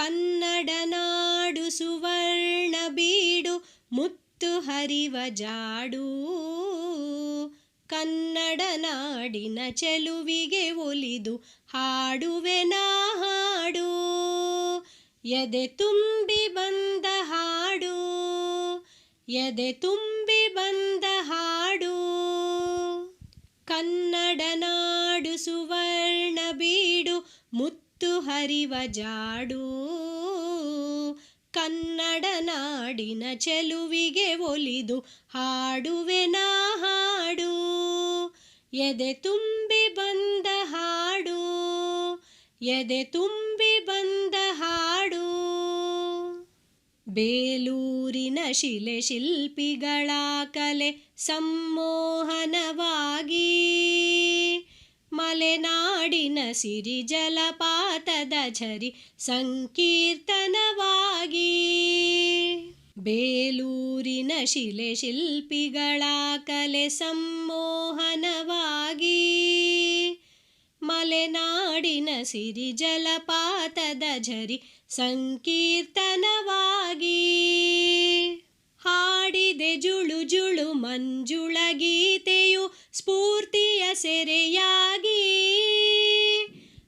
ಕನ್ನಡ ನಾಡು ಸುವರ್ಣ ಬೀಡು, ಮುತ್ತು ಹರಿವ ಜಾಡು. ಕನ್ನಡ ನಾಡಿನ ಚೆಲುವಿಗೆ ಒಲಿದು ಹಾಡುವೆ ನಾ ಹಾಡು. ಎದೆ ತುಂಬಿ ಬಂದ ಹಾಡು, ಎದೆ ತುಂಬಿ ಬಂದ ಹಾಡು. ಕನ್ನಡ ನಾಡು ಸುವರ್ಣ ಬೀಡು, ಮುತ್ತು ಹರಿವ ಜಾಡು. ನಾಡಿನ ಚೆಲುವಿಗೆ ಒಲಿದು, ಹಾಡುವೆ ನಾ ಹಾಡು. ಎದೆ ತುಂಬಿ ಬಂದ ಹಾಡು, ಎದೆ ತುಂಬಿ ಬಂದ ಹಾಡು. ಬೇಲೂರಿನ ಶಿಲೆ ಶಿಲ್ಪಿಗಳ ಕಲೆ ಸಮ್ಮೋಹನವಾಗಿ, ಮಲೆನಾಡಿನ ಸಿರಿ ಜಲಪಾತದ ಝರಿ ಸಂಕೀರ್ತನವಾಗಿ ಶಿಲೆ ಶಿಲ್ಪಿಗಳ ಕಲೆ ಸಮ್ಮೋಹನವಾಗಿ ಮಲೆನಾಡಿನ ಸಿರಿ ಜಲಪಾತದ ಝರಿ ಸಂಕೀರ್ತನವಾಗಿ. ಹಾಡಿದೆ ಜುಳು ಜುಳು ಮಂಜುಳ ಗೀತೆಯು ಸ್ಫೂರ್ತಿಯ ಸೆರೆಯಾಗಿ.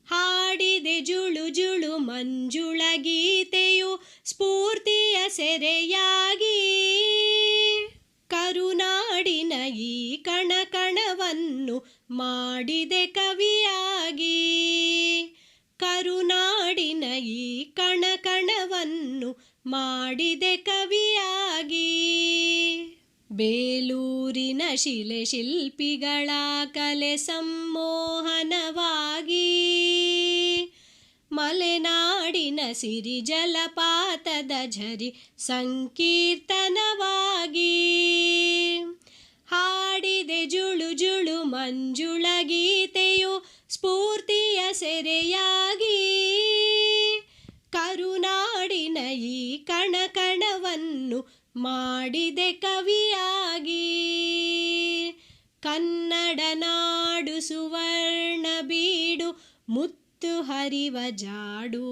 ಹಾಡಿದೆ ಜುಳು ಜುಳು ಮಂಜುಳ ಗೀತೆಯು ಸ್ಫೂರ್ತಿಯ ಸೆರೆಯಾಗಿ. ಈ ಕಣ ಕಣವನ್ನು ಮಾಡಿದೆ ಕವಿಯಾಗಿ. ಕರುನಾಡಿನ ಈ ಕಣ ಕಣವನ್ನು ಮಾಡಿದೆ ಕವಿಯಾಗಿ. ಬೇಲೂರಿನ ಶಿಲೆ ಶಿಲ್ಪಿಗಳ ಕಲೆ ಸಂಮೋಹನವಾಗಿ. ಮಲೆನಾಡಿನ ಸಿರಿ ಜಲಪಾತದ ಝರಿ ಸಂಕೀರ್ತನವಾಗಿ. ಹಾಡಿದೆ ಜುಳು ಜುಳು ಮಂಜುಳ ಗೀತೆಯು ಸ್ಫೂರ್ತಿಯ ಸೆರೆಯಾಗಿ. ಕರುನಾಡಿನ ಈ ಕಣ ಕಣವನ್ನು ಮಾಡಿದೆ ಕವಿಯಾಗಿ. ಕನ್ನಡ ನಾಡು ಸುವರ್ಣ ಬೀಡು ಮುತ್ತು ಹರಿವ ಜಾಡು.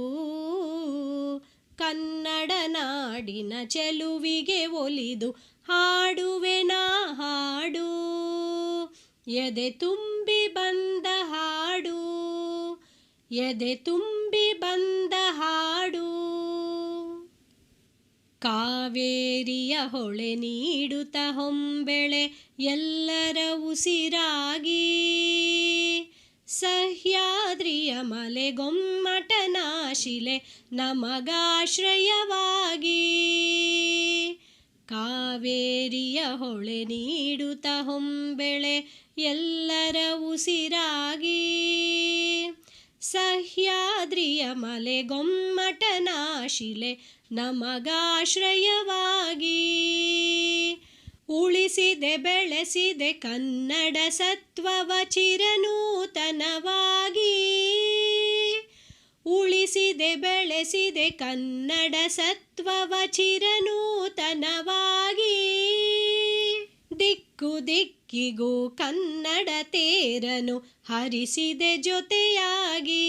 ಕನ್ನಡ ನಾಡಿನ ಚೆಲುವಿಗೆ ಒಲಿದು, ಹಾಡುವೆ ನಾ ಹಾಡು. ಎದೆ ತುಂಬಿ ಬಂದ ಹಾಡು, ಎದೆ ತುಂಬಿ ಬಂದ ಹಾಡು. ಕಾವೇರಿಯ ಹೊಳೆ ನೀಡುತ್ತ ಹೊಂಬೆಳೆ ಎಲ್ಲರ ಉಸಿರಾಗಿ. ಸಹ್ಯಾದ್ರಿಯ ಮಲೆಗೊಮ್ಮಟನ ಶಿಲೆ ನಮಗಾಶ್ರಯವಾಗಿ. ಕಾವೇರಿಯ ಹೊಳೆ ನೀಡುತ್ತ ಹೊಂಬೆಳೆ ಎಲ್ಲರ ಉಸಿರಾಗಿ. ಸಹ್ಯಾದ್ರಿಯ ಮಲೆಗೊಮ್ಮಟನ ಶಿಲೆ ನಮಗಾಶ್ರಯವಾಗಿ. ಉಳಿಸಿದೆ, ಬೆಳೆಸಿದೆ ಕನ್ನಡ ಸತ್ವವ ಚಿರನೂತನವಾಗಿ. ಉಳಿಸಿದೆ, ಬೆಳೆಸಿದೆ ಕನ್ನಡ ಸತ್ವವ ಚಿರನೂತನವಾಗಿ. ದಿಕ್ಕು ದಿಕ್ಕಿಗೂ ಕನ್ನಡ ತೇರನು ಹರಿಸಿದೆ ಜೊತೆಯಾಗಿ.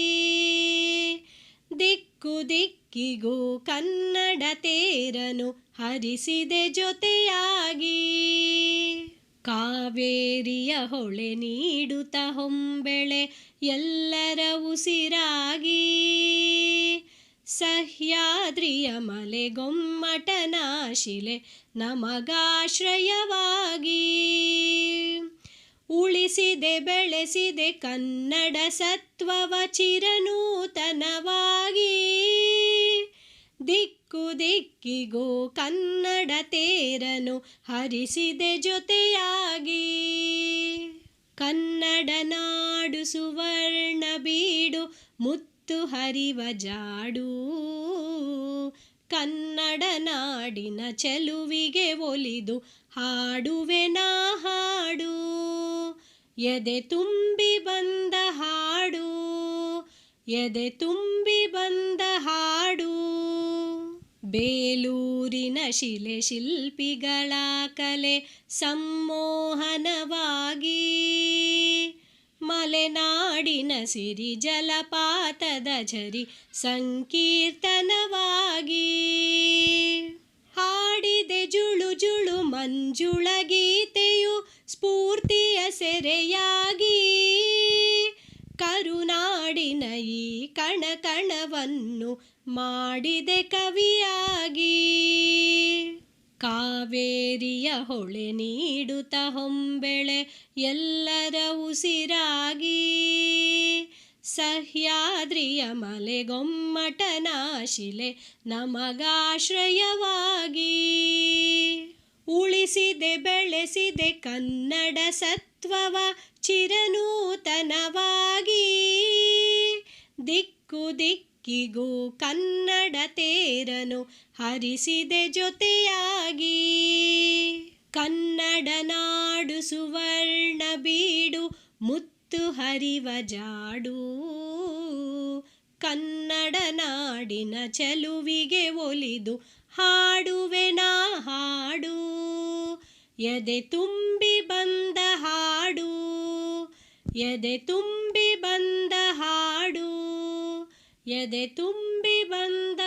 ದಿಕ್ಕಿಗೂ ಕನ್ನಡ ತೇರನು ಹರಿಸಿದೆ ಜೊತೆಯಾಗಿ. ಕಾವೇರಿಯ ಹೊಳೆ ನೀಡುತ್ತ ಹೊಂಬೆಳೆ ಎಲ್ಲರ ಉಸಿರಾಗಿ. ಸಹ್ಯಾದ್ರಿಯ ಮಲೆಗೊಮ್ಮಟನ ಶಿಲೆ ನಮಗಾಶ್ರಯವಾಗಿ. ಉಳಿಸಿದೆ, ಬೆಳೆಸಿದೆ ಕನ್ನಡ ಸತ್ವವ ಚಿರನೂತನವಾಗಿ ದಿಕ್ಕಿಗೂ ಕನ್ನಡ ತೇರನು ಹರಿಸಿದೆ ಜೊತೆಯಾಗಿ. ಕನ್ನಡ ನಾಡು ಸುವರ್ಣ ಬೀಡು ಮುತ್ತು ಹರಿವ ಜಾಡು. ಕನ್ನಡ ನಾಡಿನ ಚೆಲುವಿಗೆ ಒಲಿದು ಹಾಡುವೆ ನಾ ಹಾಡು. ಎದೆ ತುಂಬಿ ಬಂದ ಹಾಡು, ಎದೆ ತುಂಬಿ ಬಂದ ಹಾಡು. ಬೇಲೂರಿನ ಶಿಲೆ ಶಿಲ್ಪಿಗಳ ಕಲೆ ಸಮ್ಮೋಹನವಾಗಿ ಮಲೆನಾಡಿನ ಸಿರಿ ಜಲಪಾತದ ಝರಿ ಸಂಕೀರ್ತನವಾಗಿ. ಹಾಡಿದೆ ಜುಳು ಜುಳು ಮಂಜುಳ ಗೀತೆಯು ಸ್ಫೂರ್ತಿಯ ಸೆರೆಯಾಗಿ. ಕರುನಾಡಿನ ಈ ಕಣ ಕಣವನ್ನು ಮಾಡಿದೆ ಕವಿಯಾಗಿ. ಕಾವೇರಿಯ ಹೊಳೆ ನೀಡುತ್ತ ಹೊಂಬೆಳೆ ಎಲ್ಲರ ಉಸಿರಾಗಿ. ಸಹ್ಯಾದ್ರಿಯ ಮಲೆಗೊಮ್ಮಟನ ಶಿಲೆ ನಮಗಾಶ್ರಯವಾಗಿ. ಉಳಿಸಿದೆ ಬೆಳೆಸಿದೆ ಕನ್ನಡ ಸತ್ವವ ಚಿರನೂತನವಾಗಿ. ದಿಕ್ಕು ದಿಕ್ಕಿಗೂ ಕನ್ನಡ ತೇರನು ಹರಿಸಿದೆ ಜೊತೆಯಾಗಿ. ಕನ್ನಡ ನಾಡು ಸುವರ್ಣ ಬೀಡು ಮುತ್ತು ಹರಿವ ಜಾಡು. ಕನ್ನಡ ನಾಡಿನ ಚೆಲುವಿಗೆ ಒಲಿದು ಹಾಡುವೆ ನಾ ಹಾಡು. ಎದೆ ತುಂಬಿ ಬಂದ ಹಾಡು, ಎದೆ ತುಂಬಿ ಬಂದ ಎದೆ ತುಂಬಿ ಬಂದ